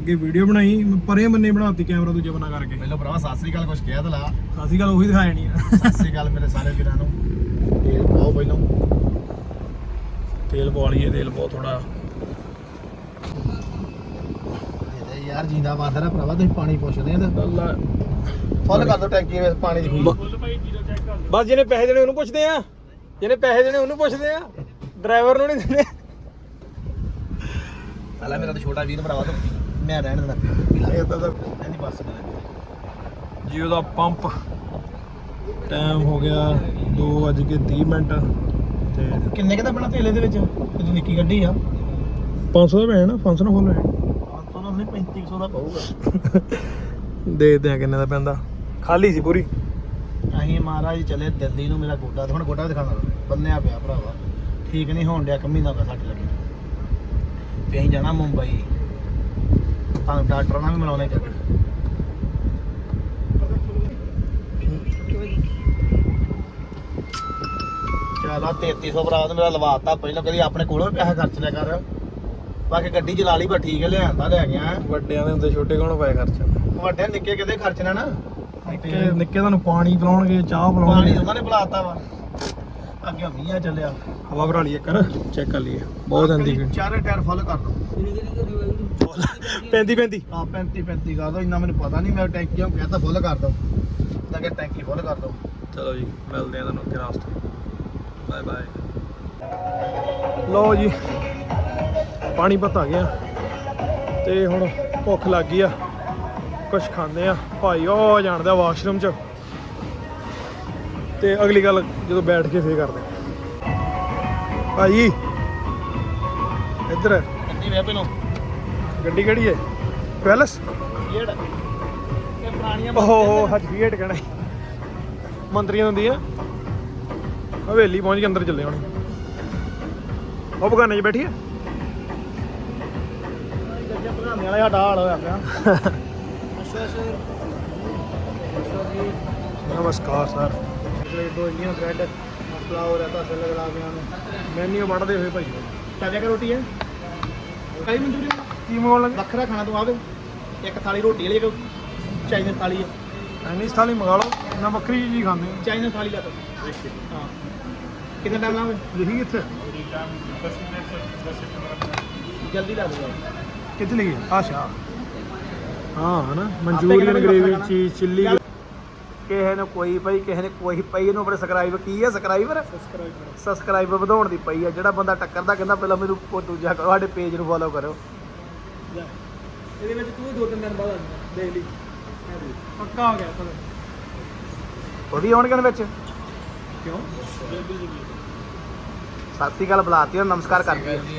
ਅੱਗੇ ਵੀਡੀਓ ਬਣਾਈ ਪਰੇ ਬੰਨੇ ਬਣਾਤੀ ਕੈਮਰਾ ਦੂਜੇ ਬੰਨਾ ਕਰਕੇ। ਪਹਿਲਾਂ ਭਰਾਵਾ ਸਤਿ ਸ੍ਰੀ ਅਕਾਲ ਕੁਝ ਕਹਿ ਦਲਾ ਸਾਸੀ ਗੱਲ ਉਹੀ ਦਿਖਾ ਜਾਣੀ ਆ। ਸਤਿ ਸ੍ਰੀ ਅਕਾਲ ਮੇਰੇ ਸਾਰੇ ਵੀਰਾਂ ਨੂੰ। ਤੇਲ ਪਾਓ ਪਹਿਲਾਂ। ਤੇਲ ਪਵਾ ਲਈਏ ਤੇਲ ਬਹੁਤ ਥੋੜਾ ਇਹਦੇ ਯਾਰ ਜਿੰਦਾ ਬਾਦਰ ਆ ਭਰਾਵਾ ਤੁਸੀਂ ਪਾਣੀ ਪੁੱਛਦੇ ਆ ਤੇ। ਅੱਲਾ ਫੁੱਲ ਕਰ ਦੋ ਟੈਂਕੀ ਵਿੱਚ ਪਾਣੀ ਦੀ। ਬਸ ਜਿਹਨੇ ਪੈਸੇ ਦੇਣੇ ਉਹਨੂੰ ਪੁੱਛਦੇ ਆ। ਜਿਹਨੇ ਪੈਸੇ ਦੇਣੇ ਉਹਨੂੰ ਪੁੱਛਦੇ ਆ। ਡਰਾਈਵਰ ਨੂੰ ਨਹੀਂ ਦਿੰਦੇ ਪਹਿਲਾਂ ਮੇਰਾ ਤਾਂ ਛੋਟਾ ਵੀਰ ਭਰਾਵਾ ਤੋਂ। ਮੈਂ ਰਹਿਣ ਪਿਲਾ ਇਹ ਤਾਂ ਨਹੀਂ ਬਸ ਜੀਓ ਦਾ ਪੰਪ ਟਾਈਮ ਹੋ ਗਿਆ 2:30 ਮਿੰਟ ਤੇ ਕਿੰਨੇ ਕਿਦਾ ਬਣਾ ਤੇਲ ਇਹਦੇ ਵਿੱਚ? ਇਹ ਨਿੱਕੀ ਗੱਡੀ ਆ। 500 ਦਾ ਪੈਣਾ 500 ਨਾ ਫੁੱਲ 500 ਦਾ ਨਹੀਂ 3500 ਦਾ ਪਊਗਾ। ਦੇਖਦੇ ਆ ਕਿੰਨੇ ਦਾ ਪੈਂਦਾ। ਖਾਲੀ ਸੀ ਪੂਰੀ। ਅਸੀਂ ਮਹਾਰਾਜ ਚਲੇ ਦਿੱਲੀ ਨੂੰ ਮੇਰਾ ਗੋਡਾ ਤੇ ਹੁਣ ਗੋਡਾ ਦਿਖਾਣਾ ਬੰਨਿਆ ਪਿਆ ਭਰਾਵਾ। ਠੀਕ ਨਹੀਂ ਹੋਣ ਡਿਆ ਮਹੀਨਾ ਦਾ ਸੱਟ ਲੱਗੀ ਤੇ ਅਸੀਂ ਜਾਣਾ ਮੁੰਬਈ। ਤਾਂ ਡਾਕਟਰ ਨਾਲ ਵੀ ਮਿਲਾਉਣੇ ਜਾ ਕੇ। ਚਲਾ 3300 ਬਰਾਤ ਮੇਰਾ ਲਵਾਤਾ ਪਹਿਲਾਂ ਕਦੀ ਆਪਣੇ ਕੋਲੋਂ ਵੀ ਪੈਸਾ ਖਰਚ ਲਿਆ ਕਰ। ਬਾਕੀ ਗੱਡੀ ਚਲਾ ਲਈ ਪਰ ਠੀਕ ਹੈ ਲਿਆਂਦਾ ਲੈ ਗਿਆ। ਵੱਡਿਆਂ ਦੇ ਹੁੰਦੇ ਛੋਟੇ ਕੌਣ ਪਾਏ ਖਰਚਾ ਵੱਡੇ ਨਿੱਕੇ ਕਿਤੇ ਖਰਚਣਾ ਨਾ? ਨਿੱਕੇ ਨਿੱਕੇ ਤੁਹਾਨੂੰ ਪਾਣੀ ਪਿਲਾਉਣਗੇ ਚਾਹ ਪਾਣੀ ਪਿਲਾਉਣਗੇ। ਉਹਨਾਂ ਨੇ ਬੁਲਾਤਾ ਵਾ। ਅੱਗੇ ਚੱਲਿਆ। ਹਵਾ ਭਰਾ ਲਈਏ ਕਰ ਚੈੱਕ ਕਰ ਲਈਏ। ਬਹੁਤ ਆਂਦੀ ਫਿਰ ਚਾਰੇ ਟਾਇਰ ਫੁੱਲ ਕਰ ਦੋ। ਪੈਂਦੀ ਪੈਂਦੀ ਆ 35 35 ਕਰ ਦੋ ਇੰਨਾ ਮੈਨੂੰ ਪਤਾ ਨਹੀਂ ਮੈਂ ਟੈਂਕੀਆਂ ਕਹਿੰਦਾ ਫੁੱਲ ਕਰ ਦੋ। ਤਾਂ ਕਿ ਟੈਂਕੀ ਫੁੱਲ ਕਰ ਦੋ। ਚਲੋ ਜੀ ਮਿਲਦੇ ਆ ਤੁਹਾਨੂੰ ਉੱਥੇ ਰਾਸਤੇ ਬਾਏ ਬਾਏ ਲਓ ਜੀ ਪਾਣੀ ਆ ਗਿਆ। ਤੇ ਹੁਣ ਭੁੱਖ ਲੱਗ ਗਈ ਆ। ਕੁਝ ਖਾਂਦੇ ਆ। ਭਾਈ ਉਹ ਜਾਣਦਾ ਵਾਸ਼ਰੂਮ ਚ। ਤੇ ਅਗਲੀ ਗੱਲ ਜਦੋਂ ਬੈਠ ਕੇ ਫੇਰ ਕਰਦੇ। ਭਾਈ ਇੱਧਰ। ਕਿੰਨੀ ਵੇ ਪਹਿਲੋਂ। ਗੱਡੀ ਕਿਹੜੀ ਹੈ? ਪੈਲਸ? ਇਹ ਪੁਰਾਣੀਆਂ ਓਹੋ ਹਜੀਏਟ ਕਹਿਣਾ ਸੀ। ਮੰਤਰੀਆਂ ਹੁੰਦੀ ਆ ਹਵੇਲੀ ਪਹੁੰਚ ਕੇ ਅੰਦਰ ਚੱਲੇ ਹੁਣ। ਉਹ ਬਗਾਨੇ 'ਚ ਬੈਠੀ ਆ। ਗੱਡੀਆਂ ਭਰਾਣੇ ਵਾਲਾ ਸਾਡਾ ਹਾਲ ਹੋਇਆ ਪਿਆ ਅੱਛਾ ਅੱਛਾ। ਨਮਸਕਾਰ ਸਰ। ਪਲੇਟ ਦੋ ਇੰਨੀਆਂ ਬ੍ਰੈਡ ਮਸਲਾ ਹੋ ਰਿਹਾ ਤਾਂ ਸੇ ਲਗਾ ਕੇ ਆਨੇ ਮੈਨੂ ਵੜਦੇ ਹੋਏ ਭਾਈ। ਤਾਜ਼ਾ ਕਰ ਰੋਟੀ ਹੈ? ਕਈ ਮਨਜ਼ੂਰੀ ਕੀ ਮੰਗਾਉਣ ਲੱਗੇ ਵੱਖਰਾ ਖਾਣਾ ਤੂੰ ਆਵੇ ਇੱਕ ਥਾਲੀ ਰੋਟੀ ਵਾਲੀ ਇੱਕ ਚਾਈਨੀਜ਼ ਥਾਲੀ ਹੈ। ਚਾਈਨੀਜ਼ ਥਾਲੀ ਮੰਗਾ ਲਓ। ਨਾ ਵੱਖਰੀ ਚੀਜ਼ ਖਾਂਦੇ। ਆ ਚਾਈਨੀਜ਼ ਥਾਲੀ ਲਾ ਦੋ ਹਾਂ। ਕਿੰਨਾ ਟਾਈਮ ਲਾਵੇ ਲਿਖੀ ਕਿੱਥੇ? ਜਲਦੀ ਲਾ ਦੋ ਕਿੱਥੇ ਲਿਖੀ ਆਸ਼ਾ ਹਾਂ ਹਨਾ? Manchurian gravy? ਚੀਜ਼ ਚਿੱਲੀ ਕਿਸੇ ਨੇ ਕੋਈ ਪਈ ਕਿਸੇ ਨੇ ਕੋਈ ਪਈ ਇਹਨੂੰ ਆਪਣੇ ਸਬਸਕ੍ਰਾਈਬ ਕੀ ਹੈ ਸਬਸਕ੍ਰਾਈਬਰ ਸਬਸਕ੍ਰਾਈਬਰ ਵਧਾਉਣ ਦੀ ਪਈ ਹੈ ਜਿਹੜਾ ਬੰਦਾ ਟੱਕਰਦਾ ਕਹਿੰਦਾ ਪਹਿਲਾਂ ਮੈਨੂੰ ਉਹ ਦੂਜਾ ਕਰੋ ਸਾਡੇ ਪੇਜ ਨੂੰ ਫੋਲੋ ਕਰੋ ਇਹਦੇ ਵਿੱਚ ਤੂੰ ਦੋ ਤਿੰਨ ਦਿਨ ਬਾਅਦ ਦੇਖ ਲਈ। ਪੱਕਾ ਹੋ ਗਿਆ ਤੁਹਾਨੂੰ ਉਹ ਵੀ ਆਉਣਗੇ ਵਿੱਚ? ਕਿਉਂ? ਸਤਿ ਸ੍ਰੀ ਅਕਾਲ ਬੁਲਾਤੀ ਔਰ ਨਮਸਕਾਰ ਕਰਦੀ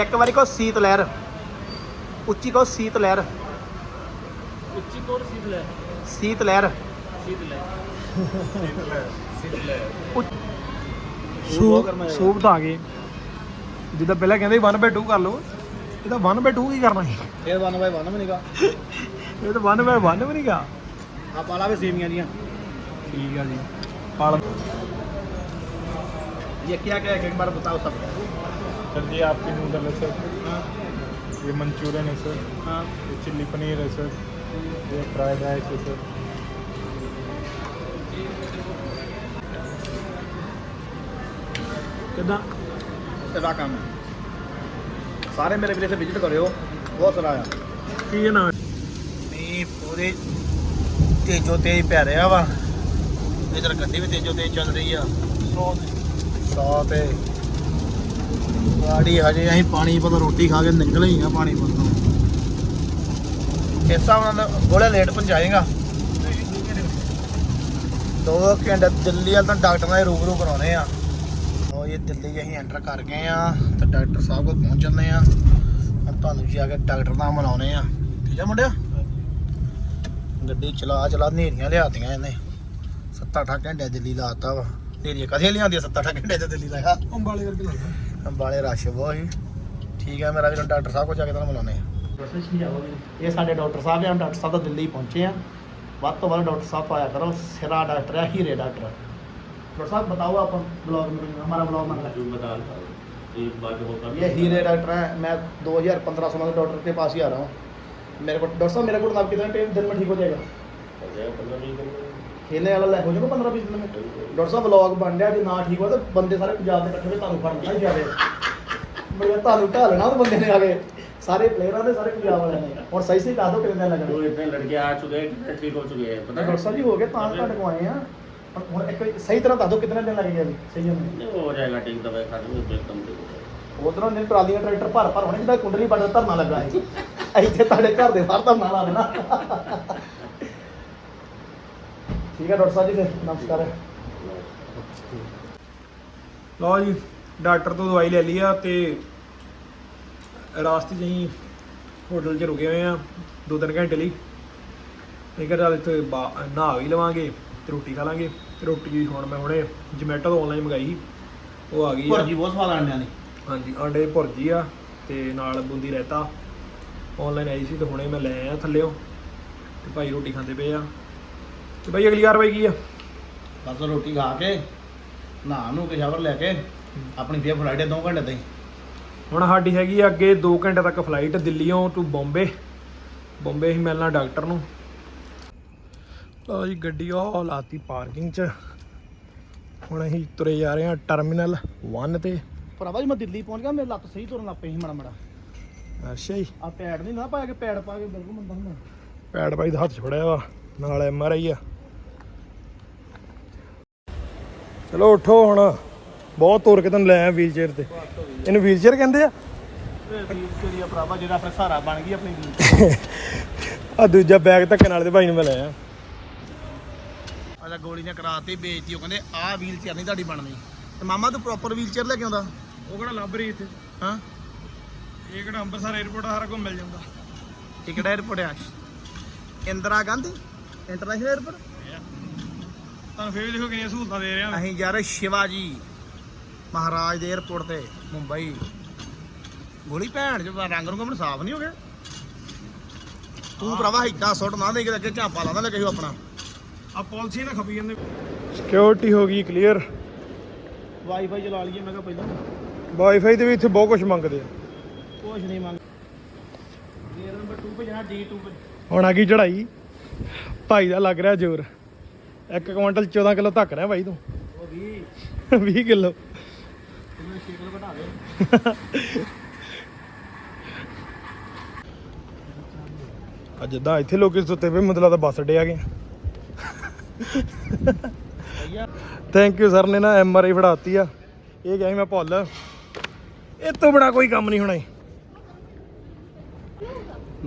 ਇੱਕ ਵਾਰੀ ਕੋ ਸੀਤ ਲਹਿਰ। ਉੱਚੀ ਕੋ ਸੀਤ ਲਹਿਰ। ਉੱਚੀ ਕੋਰ ਸੀਟ ਲੈ ਸੀਤ ਲਹਿਰ ਸੀਟ ਲੈ ਉੱਚ- ਸੂਪ ਸੂਪ ਤਾਂ ਆ ਗਏ ਜਿੱਦਾਂ ਪਹਿਲਾਂ ਕਹਿੰਦੇ 1/2 ਕਰ ਲਓ ਇਹ ਤਾਂ 1/2 ਕੀ ਕਰਨਾ ਸੀ ਇਹ ਵਨ ਬਾਈ ਵਨ ਮਨੀਗਾ ਇਹ ਤਾਂ 1/1 ਵੀ ਨਹੀਂ ਗਾ ਆ ਪਾਲਾ ਵੇ ਸੇਵੀਆਂ ਦੀਆਂ ਠੀਕ ਆ ਜੀ ਪਾਲ ਇਹ ਕੀ क्या है एक बार बताओ सब सर जी आपके नूडल है सर हाँ ये मंचूरियन है सर हाँ ये चिल्ली पनीर है सर ये फ्राइड राइस है सर ਕਿਦਾਂ ਇਹਦਾ ਕੰਮ ਹੈ ਸਾਰੇ ਮੇਰੇ ਵੀਰੇ ਤੇ ਵਿਜ਼ਿਟ ਕਰਿਓ ਬਹੁਤ ਸਾਰਾ ਆ ਕੀ ਨਾਮ ਮੀਂਹ ਪੂਰੇ ਤੇਜ਼ੋ ਤੇਜ਼ ਪੈ ਰਿਹਾ ਵਾ ਇਧਰ ਗੱਡੀ ਵੀ ਤੇਜ਼ੋ ਤੇਜ਼ ਚੱਲ ਰਹੀ ਆ ਸੌ ਤੇ ਗਾੜੀ ਹਜੇ ਅਸੀਂ ਪਾਣੀ ਪਤਾ ਰੋਟੀ ਖਾ ਕੇ ਨਿਕਲੇ ਹੀ ਆ ਪਾਣੀ ਪਤਾ ਇਸ ਹਿਸਾਬ ਨਾਲ ਗੋਲੇ ਲੇਟ ਪਹੁੰਚਾਏਗਾ। ਦੋ ਘੰਟੇ ਦਿੱਲੀ ਵਾਲ ਤਾਂ ਡਾਕਟਰ ਨਾਲ ਰੂਬਰੂ ਕਰਾਉਣੇ ਆ। ਉਹ ਇਹ ਦਿੱਲੀ ਅਸੀਂ ਐਂਟਰ ਕਰ ਗਏ ਆ ਤੇ ਡਾਕਟਰ ਸਾਹਿਬ ਕੋਲ ਪਹੁੰਚ ਜੰਨੇ ਆ। ਤੁਹਾਨੂੰ ਜਾ ਕੇ ਡਾਕਟਰ ਨਾਲ ਮਿਲਾਉਣੇ ਆ। ਠੀਕ ਆ ਮੁੰਡਿਆ ਗੱਡੀ ਚਲਾ ਚਲਾ ਨੇਰੀਆਂ ਲਿਆਤੀਆਂ ਇਹਨੇ। 7-8 ਘੰਟੇ ਦਿੱਲੀ ਲਾਤਾ ਵਾ। ਨੇਰੀਆਂ ਕਦੇ ਲਿਆਂਦੀਆਂ 7-8 ਘੰਟੇ ਤੇ ਦਿੱਲੀ ਲਾਇਆ ਅੰਬਾਲੇ ਕਰਕੇ ਲੱਗਦਾ ਅੰਬਾਲੇ ਰਸ਼ ਬਹੁਤ ਸੀ। ਠੀਕ ਹੈ ਮੇਰਾ ਵੀਰ ਡਾਕਟਰ ਸਾਹਿਬ ਕੋਲ ਜਾ ਕੇ ਤੁਹਾਨੂੰ ਮਿਲਾਉਣੇ ਆ। ਇਹ ਸਾਡੇ ਡਾਕਟਰ ਸਾਹਿਬ ਆ ਡਾਕਟਰ ਸਾਹਿਬ ਤਾਂ ਦਿੱਲੀ ਪਹੁੰਚੇ ਆ ਵੱਧ ਤੋਂ ਵੱਧ ਡਾਕਟਰ ਸਾਹਿਬ ਆਇਆ ਕਰੋ ਸਿਰਾ ਡਾਕਟਰ ਹੈ ਹੀਰੇ ਡਾਕਟਰ डॉक्टर साहब बताओ आप ब्लॉग में हमारा ब्लॉग में बता एक बार जो होता ये हीरे डॉक्टर हैं मैं 2015 सोलह के डॉक्टर के पास ही आ रहा हूँ मेरे को डॉक्टर साहब मेरे को नाम कितना टाइम दिन में ठीक हो जाएगा हो जाएगा पंद्रह बीस दिन में खेलने वाला हो जाएगा पंद्रह बीस दिन में ਡਾਕਟਰ ਸਾਹਿਬ ਵਲੌਗ ਬਣ ਰਿਹਾ ਜੇ ਨਾ ਠੀਕ ਹੋਇਆ ਤਾਂ ਬੰਦੇ ਸਾਰੇ ਪੰਜਾਬ ਦੇ ਇਕੱਠੇ ਹੋ ਕੇ ਤੁਹਾਨੂੰ ਫੜਨਾ ਹੀ ਜਾਵੇ ਬੜਾ ਤੁਹਾਨੂੰ ਢਾਲਣਾ ਉਹ ਬੰਦੇ ਨੇ ਆ सारे प्लेयरों ने सारे पंजाब वाले ने और सही सही कहा दो कितने दिन लगने इतने लड़के आ चुके हैं कितने ठीक हो चुके हैं पता है डॉक्टर साहब जी हो गए पांच मिनट को आए हैं और हुन एक सही तरह बता दो कितने दिन लगेंगे अभी सही में नहीं, वो हो जाएगा ठीक दवाई खा लूंगा तो एकदम ठीक हो जाएगा ਉਧਰੋਂ ਨੇ ਟਰਾਲੀਆਂ ਟਰੈਕਟਰ ਭਰ ਭਰ ਹੋਣੇ ਜਿਹੜਾ ਕੁੰਡਲੀ ਬੜਾ ਧਰਨਾ ਲੱਗਾ ਹੈ ਇੱਥੇ ਤੁਹਾਡੇ ਘਰ ਦੇ ਬਾਹਰ ਧਰਨਾ ਲਾਵੇ ਨਾ ਠੀਕ ਹੈ ਡਾਕਟਰ ਸਾਹਿਬ ਜੀ ਫਿਰ ਨਮਸਕਾਰ ਲਓ ਜੀ ਡਾਕਟਰ ਤੋਂ ਦਵਾਈ ਲੈ ਲਈ ਆ ਤੇ ਰਾਸਤੇ 'ਚ ਅਸੀਂ ਹੋਟਲ 'ਚ ਰੁਕੇ ਹੋਏ ਆ ਦੋ ਤਿੰਨ ਘੰਟੇ ਲਈ। ਇਹ ਕਰ ਚੱਲ ਇੱਥੇ ਬਾ- ਨਹਾ ਵੀ ਲਵਾਂਗੇ ਤੇ ਰੋਟੀ ਖਾ ਲਾਂਗੇ। ਤੇ ਰੋਟੀ ਹੁਣ ਮੈਂ ਹੁਣੇ ਜਮੈਟੋ ਤੋਂ ਆਨਲਾਈਨ ਮੰਗਾਈ ਸੀ। ਉਹ ਆ ਗਈ ਆ। ਭੁਰਜੀ ਬਹੁਤ ਸਵਾਦ ਆਣਿਆ ਨੇ ਹਾਂਜੀ ਆਂਡੇ ਦੀ ਭੁਰਜੀ ਆ ਤੇ ਨਾਲ ਬੂੰਦੀ ਰਾਇਤਾ। ਆਨਲਾਈਨ ਆਈ ਸੀ ਤੇ ਹੁਣੇ ਮੈਂ ਲੈ ਆਇਆ ਥੱਲਿਓ। ਤੇ ਭਾਈ ਰੋਟੀ ਖਾਂਦੇ ਪਏ ਆ। ਤੇ ਭਾਈ ਅਗਲੀ ਕਾਰਵਾਈ ਕੀ ਆ? ਬਸ ਰੋਟੀ ਖਾ ਕੇ ਨਹਾ ਨੂੰ ਕੇ ਸ਼ਾਵਰ ਲੈ ਕੇ ਆਪਣੀ ਫੇਰ ਫਲਾਈਟ 2 ਘੰਟੇ ਤਾਈਂ। ਹੁਣ ਸਾਡੀ ਹੈਗੀ ਆ ਅੱਗੇ 2 ਘੰਟੇ ਤੱਕ ਫਲਾਈਟ ਦਿੱਲੀੋਂ ਟੂ ਬੰਬੇ ਬੰਬੇ ਹੀ ਮਿਲਣਾ ਡਾਕਟਰ ਨੂੰ। ਲਓ ਜੀ ਗੱਡੀ ਉਹ ਲਾਤੀ ਪਾਰਕਿੰਗ 'ਚ। ਹੁਣ ਅਸੀਂ ਤੁਰੇ ਜਾ ਰਹੇ ਹਾਂ ਟਰਮੀਨਲ 1 ਤੇ। ਭਰਾਵਾ ਜੀ ਮੈਂ ਦਿੱਲੀ ਪਹੁੰਚ ਗਿਆ ਮੇਰੀ ਲੱਤ ਸਹੀ ਤੁਰਨ ਲੱਗ ਪਈ ਸੀ ਮਾੜਾ ਮਾੜਾ। ਅੱਛਾ ਜੀ। ਆ ਪੈਡ ਨਹੀਂ ਨਾ ਪਾਇਆ ਕਿ ਪੈਡ ਪਾ ਕੇ ਬਿਲਕੁਲ ਮੰਦਾ ਹੁੰਦਾ। ਪੈਡ ਭਾਈ ਦਾ ਹੱਥ ਛੋੜਿਆ ਵਾ ਨਾਲ ਐਮ ਆਰ ਆਈ ਆ। ਚਲੋ ਉੱਠੋ ਹੁਣ। ਬਹੁਤ ਤੋਰ ਕੇ ਤੈਨੂੰ ਲੈ ਵੀਲ ਚੇਅਰ ਤੇ। ਇਹਨੂੰ ਵੀਲ ਚੇਅਰ ਕਹਿੰਦੇ ਆ? ਆ ਦੂਜਾ ਬੈਗ ਧੱਕਣ ਵਾਲੇ ਦੇ ਭਾਈ ਨੂੰ ਮੈਂ ਲੈ ਆਇਆ। ਕਰਾਤੀ ਵੇਚਤੀ ਉਹ ਕਹਿੰਦੇ ਆਹ ਵੀਲ ਚੇਅਰ ਨਹੀਂ ਤੁਹਾਡੀ ਬਣਨੀ। ਤੇ ਮਾਮਾ ਤੂੰ ਪ੍ਰੋਪਰ ਵੀਲ ਚੇਅਰ ਲੈ ਕੇ ਆਉਂਦਾ? ਉਹ ਕਿਹੜਾ ਲੱਭ ਰਹੀ ਇੱਥੇ? ਹਾਂ? ਇਹ ਕਿਹੜਾ ਅੰਮ੍ਰਿਤਸਰ 에어ਪੋਰਟ ਹਰ ਕੋ ਮਿਲ ਜਾਂਦਾ। ਇਹ ਕਿਹੜਾ 에어ਪੋਰਟ ਆ? ਇੰਦਰਾ ਗਾਂਧੀ? ਇੰਟਰਨੈਸ਼ਨਲ 에어ਪੋਰਟ ਤੁਹਾਨੂੰ ਫੇਰ ਦੇਖੋ ਕਿੰਨੀਆਂ ਸਹੂਲਤਾਂ ਦੇ ਰਹੇ ਆ। ਅਸੀਂ ਯਾਰ ਸ਼ਿਵਾਜੀ। ਮਹਾਰਾਜ ਦੇ 에어ਪੋਰਟ ਤੇ ਮੁੰਬਈ। ਗੋਲੀ ਭੈਣ ਜੋ ਰੰਗ ਰੰਗ ਮੈਨੂੰ ਸਾਫ਼ ਨਹੀਂ ਹੋ ਗਿਆ। ਤੂੰ ਭਰਾਵਾ ਹਿੱਕਾ ਸੁੱਟ ਨਾ ਦੇ ਕੇ ਅੱਗੇ ਝਾਪਾ ਲਾਉਂਦਾ ਲੈ ਕੇ ਆਪਣਾ। ਆ ਪਾਲਿਸੀ ਨਾ ਖਪੀ ਜਾਂਦੇ। ਸਿਕਿਉਰਿਟੀ ਹੋ ਗਈ ਕਲੀਅਰ ਵਾਈਫਾਈ ਚਲਾ ਲਈਏ ਮੈਂ ਕਿਹਾ ਪਹਿਲਾਂ। ਵਾਈਫਾਈ ਤੇ ਵੀ ਇੱਥੇ ਬਹੁਤ ਕੁਝ ਮੰਗਦੇ ਆ। ਕੁਛ ਨਹੀਂ ਮੰਗ ਗੇਅਰ ਨੰਬਰ 2 ਤੇ ਜਾਣਾ D2 ਤੇ ਹੁਣ ਆ ਗਈ ਚੜਾਈ ਭਾਈ ਦਾ ਲੱਗ ਰਿਹਾ ਜ਼ੋਰ। ਇੱਕ ਕੁਇੰਟਲ 14 ਕਿਲੋ ਧੱਕ ਰਿਹਾ ਭਾਈ ਤੂੰ। ਉਹ 20 20 ਕਿਲੋ। ਦੇ। ਅੱਜ ਜਿੱਦਾਂ ਇੱਥੇ ਲੋਕੀ ਸੁੱਤੇ ਪਏ ਮਤਲਬ ਤਾਂ ਬੱਸ ਅੱਡੇ ਆ ਗਏ। ਥੈਂਕ ਯੂ ਸਰ ਨੇ ਨਾ ਐਮ ਆਰ ਆਈ ਫੜਾਤੀ ਆ। ਇਹ ਗਿਆ ਮੈਂ ਭੁੱਲ। ਇਹ ਤੋਂ ਬੜਾ ਕੋਈ ਕੰਮ ਨਹੀਂ ਹੋਣਾ ਈ।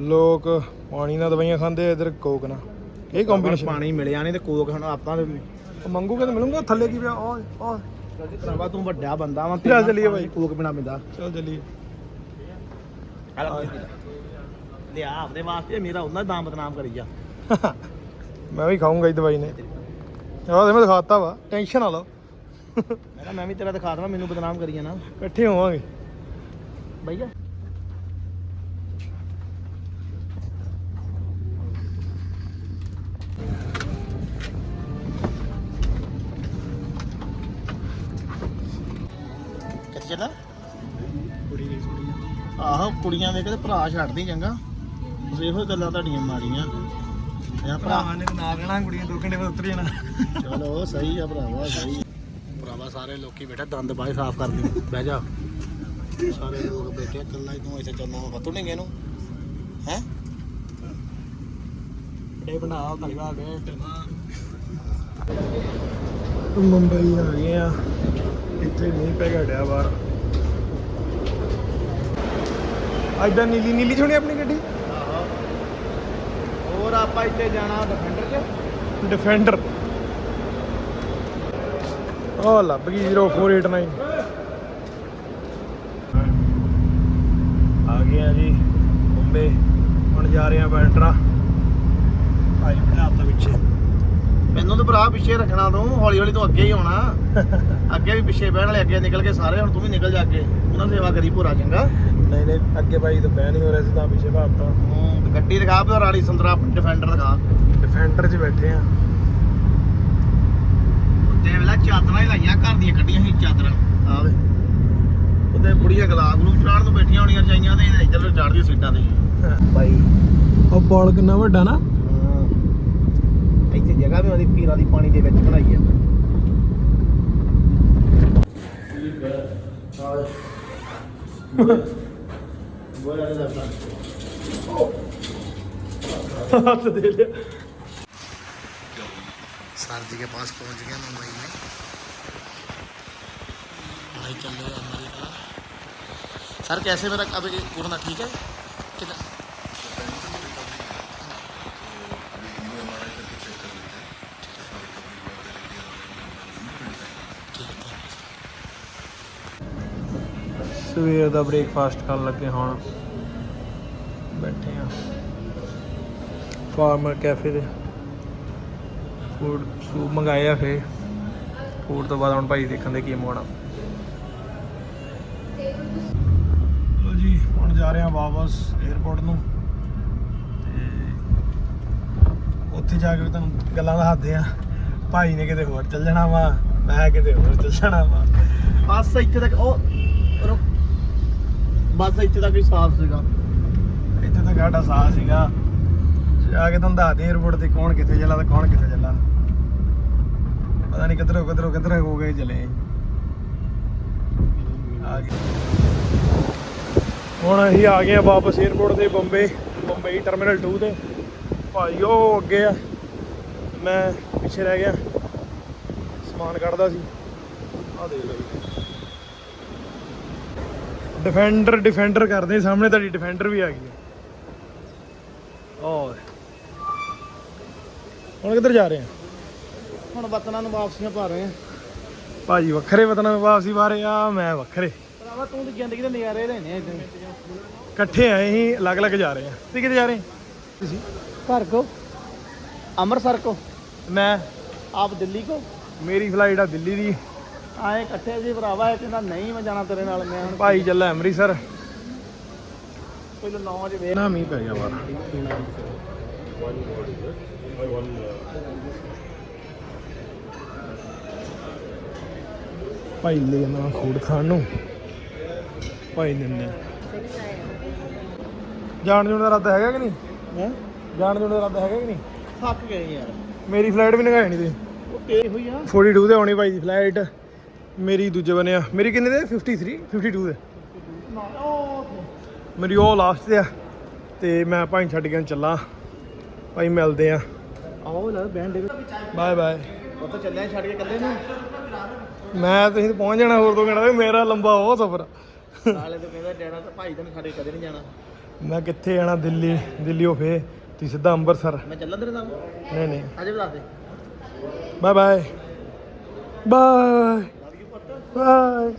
ਲੋਕ ਪਾਣੀ ਨਾਲ ਦਵਾਈਆਂ ਖਾਂਦੇ ਇਧਰ ਕੋਕ ਨਾਲ। ਇਹ ਕੰਬੀਨੇਸ਼ਨ ਪਾਣੀ ਮਿਲਿਆ ਨਹੀਂ ਤੇ ਕੋਕ ਹੁਣ ਆਪਾਂ ਮੰਗੂਗੇ ਤਾਂ ਮਿਲੂੰਗਾ ਥੱਲੇ ਕੀ ਪਿਆ? ਓਏ ਓਏ। ਭਰਾਵਾ ਤੂੰ ਵੱਡਾ ਬੰਦਾ ਵਾ ਚੱਲ ਚੱਲੀਏ ਬਾਈ। ਕੋਕ ਬਿਨਾ ਮਿਲਦਾ। ਚਲ ਚੱਲੀਏ। ਲਿਆ ਆਪਦੇ ਵਾਸਤੇ ਮੇਰਾ ਉਹਨਾਂ ਦਾ ਦਾਮ ਬਦਨਾਮ ਕਰੀ ਜਾ। ਮੈਂ ਵੀ ਖਾਊਂਗਾ ਇਹ ਦਵਾਈ ਨੇ। ਆਹ ਤੇ ਮੈਂ ਦਿਖਾਤਾ ਵਾ ਟੈਨਸ਼ਨ ਨਾ ਲਓ। ਮੈਂ ਕਿਹਾ ਮੈਂ ਵੀ ਤੇਰਾ ਦਿਖਾ ਦਵਾਂ ਮੈਨੂੰ ਬਦਨਾਮ ਕਰੀ ਜਾਣਾ। ਇਕੱਠੇ ਹੋਵਾਂਗੇ। ਭਈਆ ਚੱਲਾ? ਕੁੜੀ ਆਹੋ ਕੁੜੀਆਂ ਵੇਖ ਕੇ ਤੇ ਭਰਾ ਛੱਡਦੀ ਚੰਗਾ। ਬਸ ਇਹੋ ਗੱਲਾਂ ਤੁਹਾਡੀਆਂ ਮਾੜੀਆਂ। ਇਹ ਭਰਾ। ਨੇ ਤਾਂ ਨਾਲ ਰਹਿਣਾ ਕੁੜੀਆਂ ਦੋ ਘੰਟੇ ਬਾਅਦ ਉਤਰ ਜਾਣਾ। ਚਲੋ ਸਹੀ ਆ ਭਰਾਵਾ ਸਹੀ। ਭਰਾਵਾ ਸਾਰੇ ਲੋਕੀ ਬੈਠੇ ਦੰਦ ਬਾਹਰ ਸਾਫ਼ ਕਰਦੇ ਬਹਿ ਜਾ। ਸਾਰੇ ਲੋਕ ਬੈਠੇ ਆ, ਇਕੱਲਾ ਹੀ ਤੂੰ ਇੱਥੇ ਚੱਲਣਾ ਵਾ। ਫਤੂ ਨਹੀਂ ਨੂੰ। ਹੈ? ਡੇ ਬਣਾ ਧੰਨਵਾਦ ਬੈਠ ਮੁੰਬਈ ਆ ਗਏ ਇੱਥੇ ਨਹੀਂ ਪੈ ਗਿਆ ਡਿਆ ਬਾਹਰ। ਐਦਾਂ ਨੀਲੀ ਨੀਲੀ ਛੋਣੀ ਆਪਣੀ ਗੱਡੀ? ਹੋਰ ਆਪਾਂ ਇੱਥੇ ਜਾਣਾ ਡਿਫੈਂਡਰ 'ਚ? ਡਿਫੈਂਡਰ ਉਹ ਲੱਭ ਗਈ 0489 ਆ ਗਏ ਆ ਜੀ ਬੰਬੇ। ਹੁਣ ਜਾ ਰਹੇ ਆ ਬੈਂਟਰਾ ਭਾਈ ਬਣਾਤਾ ਪਿੱਛੇ। ਮੈਨੂੰ ਤਾਂ ਭਰਾ ਪਿੱਛੇ ਰੱਖਣਾ ਤੂੰ ਹੌਲੀ ਹੌਲੀ ਤੂੰ ਅੱਗੇ ਹੀ ਆਉਣਾ ਅੱਗੇ ਵੀ ਪਿੱਛੇ ਬਹਿਣ ਵਾਲੇ ਅੱਗੇ ਨਿਕਲ ਕੇ ਸਾਰੇ ਹੁਣ ਤੂੰ ਵੀ ਨਿਕਲ ਜਾ ਅੱਗੇ। ਉਹਨਾਂ ਸੇਵਾ ਕਰੀ ਭੋਰਾ ਚੰਗਾ। ਨਹੀਂ ਨਹੀਂ ਅੱਗੇ ਭਾਈ ਤਾਂ ਬਹਿ ਨਹੀਂ ਹੋ ਰਿਹਾ ਸੀ ਤਾਂ ਪਿੱਛੇ ਭਾਪਤਾ ਹੂੰ ਤੇ ਗੱਡੀ ਦਿਖਾ ਭਰਾ ਰਾਣੀ ਸੁੰਦਰਾ ਡਿਫੈਂਡਰ ਦਿਖਾ। ਡਿਫੈਂਡਰ 'ਚ ਬੈਠੇ ਆ। ਉੱਤੇ ਵੇਲਾ ਚਾਦਰਾਂ ਹੀ ਲਾਈਆਂ ਘਰ ਦੀਆਂ ਕੱਢੀਆਂ ਸੀ ਚਾਦਰਾਂ। ਆਵੇ ਉਹਦੇ ਬੁੜੀਆਂ ਗੁਲਾਬ ਨੂੰ ਚੜਾਉਣ ਨੂੰ ਬੈਠੀਆਂ ਹੋਣੀਆਂ ਰਜਾਈਆਂ ਤੇ ਇੱਧਰ ਚੜਦੀ ਸੀਟਾਂ ਤੇ। ਬਾਈ ਉਹ ਬੋਲ ਕਿੰਨਾ ਵੱਡਾ ਨਾ। ਇੱਥੇ ਜਗ੍ਹਾ ਵੀ ਉਹਦੀ ਪੀਰਾਂ ਦੀ ਪਾਣੀ ਦੇ ਵਿੱਚ ਬਣਾਈ ਆ ਬੋਲਾ ਦਾ ਹੱਥ ਦੇ ਲਿਆ सर जी के पास पहुंच गया मुंबई में भाई चल रहे हैं अमेरिका सर कैसे मेरा अब ये कोरोना ठीक है ਸਵੇਰ ਦਾ ਬ੍ਰੇਕਫਾਸਟ ਕਰਨ ਲੱਗੇ ਹੁਣ। ਬੈਠੇ ਆ। ਫਾਰਮਰ ਕੈਫੇ ਦੇ ਫੂਡ ਸੂਪ ਮੰਗਾਏ ਫੇ ਫੂਡ ਤੋਂ ਬਾਅਦ ਹੁਣ ਭਾਈ ਦੇਖਣ ਦੇ ਕੀ ਮੰਗਾਉਣਾ ਲੋ ਜੀ, ਹੁਣ ਜਾ ਰਹੇ ਆ ਵਾਪਸ 에어ਪੋਰਟ ਨੂੰ। ਤੇ ਉੱਥੇ ਜਾ ਕੇ ਤੁਹਾਨੂੰ ਗੱਲਾਂ ਦੱਸਦੇ ਆ। ਭਾਈ ਨੇ ਕਿਤੇ ਹੋਰ ਚੱਲ ਜਾਣਾ ਵਾ, ਮੈਂ ਕਿਤੇ ਹੋਰ ਚੱਲ ਜਾਣਾ ਵਾ। ਬਸ ਇੱਥੇ ਤੱਕ ਉਹ ਰੁਕ। ਬਸ ਇੱਥੇ ਤੱਕ ਹੀ ਸਾਫ਼ ਸੀਗਾ। ਇੱਥੇ ਤਾਂ ਗਾਡਾ ਸਾਹ ਸੀਗਾ। ਆ ਕੇ ਤੁਹਾਨੂੰ ਦੱਸ ਦੇ ਤੇ ਕੌਣ ਕਿੱਥੇ ਚੱਲਾ ਤੇ ਕੌਣ ਕਿੱਥੇ ਚੱਲਾ ਪਤਾ ਨਹੀਂ ਕਿੱਧਰੋਂ ਕਿੱਧਰੋਂ ਕਿੱਧਰ ਹੋ ਗਏ ਚਲੇ। ਹੁਣ ਅਸੀਂ ਆ ਗਏ ਆ ਵਾਪਸ 에어ਪੋਰਟ ਤੇ ਬੰਬੇ। ਬੰਬੇ ਟਰਮੀਨਲ 2 ਤੇ। ਭਾਈ ਉਹ ਅੱਗੇ ਆ। ਮੈਂ ਪਿੱਛੇ ਰਹਿ ਗਿਆ। ਸਮਾਨ ਕੱਢਦਾ ਸੀ। ਆ ਦੇਖ ਲਓ ਡਿਫੈਂਡਰ ਡਿਫੈਂਡਰ ਕਰਦੇ ਸਾਹਮਣੇ ਤੁਹਾਡੀ ਡਿਫੈਂਡਰ ਵੀ ਆ ਗਈ ਹੈ ਔਰ ਹੁਣ ਕਿੱਧਰ ਜਾ ਰਹੇ ਆ? ਹੁਣ ਵਤਨਾਂ ਨੂੰ ਵਾਪਸੀਆਂ ਪਾ ਰਹੇ ਆ। ਭਾਜੀ ਵੱਖਰੇ ਵਤਨਾਂ ਨੂੰ ਵਾਪਸੀ ਬਾਰੇ ਆ ਮੈਂ ਵੱਖਰੇ। ਭਰਾਵਾ ਤੂੰ ਤੇ ਜ਼ਿੰਦਗੀ ਦੇ ਨਜ਼ਾਰੇ ਲੈਣੇ ਆ ਇੱਦਾਂ ਇਕੱਠੇ ਆਏ ਅਸੀਂ ਅਲੱਗ-ਅਲੱਗ ਜਾ ਰਹੇ ਆ। ਤੁਸੀਂ ਕਿੱਥੇ ਜਾ ਰਹੇ? ਤੁਸੀਂ? ਘਰ ਕੋ? ਅੰਮ੍ਰਿਤਸਰ ਕੋ? ਮੈਂ। ਆਪ ਦਿੱਲੀ ਕੋ? ਮੇਰੀ ਫਲਾਈਟ ਆ ਦਿੱਲੀ ਦੀ। ਆਏ ਇਕੱਠੇ ਜੀ ਭਰਾਵਾ ਇਹ ਕਹਿੰਦਾ ਨਹੀਂ ਮੈਂ ਜਾਣਾ ਤੇਰੇ ਨਾਲ ਮੈਂ ਹੁਣ ਭਾਈ ਚੱਲਾ ਅੰਮ੍ਰਿਤਸਰ। ਪਹਿਲਾਂ 9 ਵਜੇ ਨਾ ਮੀਂਹ ਪੈ ਗਿਆ ਬਾਹਰ। ਭਾਈ ਲੈ ਜਾਣਾ ਫੂਡ ਖਾਣ ਨੂੰ। ਭਾਈ ਦਿੰਦੇ। ਜਾਣ ਜੂਣ ਦਾ ਇਰਾਦਾ ਹੈਗਾ ਕਿ ਨਹੀਂ? ਹੈ? ਜਾਣ ਜੂਣ ਦਾ ਇਰਾਦਾ ਹੈਗਾ ਕਿ ਨਹੀਂ? ਥੱਕ ਗਏ ਯਾਰ। ਮੇਰੀ ਫਲਾਈਟ ਵੀ ਨਗਾਈ ਨਹੀਂ ਤੇ। ਉਹ ਤੇ ਹੋਈ ਆ। 42 ਤੇ ਆਉਣੀ ਭਾਈ ਦੀ ਫਲਾਈਟ ਮੇਰੀ ਦੂਜੇ ਬਨੇ ਆ। ਮੇਰੀ ਕਿੰਨੇ ਦੇ? 53 52 ਦੇ। ਮੇਰੀ ਉਹ ਲਾਸਟ ਤੇ ਆ। ਤੇ ਮੈਂ ਭਾਈ ਛੱਡ ਕੇ ਚੱਲਾਂ। ਭਾਈ ਮਿਲਦੇ ਆ। ਆਓ ਲੈ ਬੈਂਡ ਬਾਏ ਬਾਏ ਉਹ ਤਾਂ ਚੱਲਿਆ ਛੱਡ ਕੇ ਇਕੱਲੇ ਨੂੰ। ਮੈਂ ਤੁਸੀਂ ਤਾਂ ਪਹੁੰਚ ਜਾਣਾ ਹੋਰ ਤੋਂ ਕਹਿਣਾ ਵੀ ਮੇਰਾ ਲੰਬਾ ਉਹ ਸਫ਼ਰ। ਨਾਲੇ ਤੇ ਕਹਿੰਦਾ ਡੈਡਾ ਤਾਂ ਭਾਈ ਤੈਨੂੰ ਕੇ ਕਦੇ ਨਹੀਂ ਜਾਣਾ। ਮੈਂ ਕਿੱਥੇ ਜਾਣਾ? ਦਿੱਲੀ ਦਿੱਲੀੋਂ ਫੇ ਤੁਸੀਂ ਸਿੱਧਾ ਅੰਮ੍ਰਿਤਸਰ। ਮੈਂ ਚੱਲਾਂ ਤੇਰੇ ਨਾਲ। ਨਹੀਂ ਨਹੀਂ। ਅਜੇ ਬਤਾ ਦੇ। Bye bye bye bye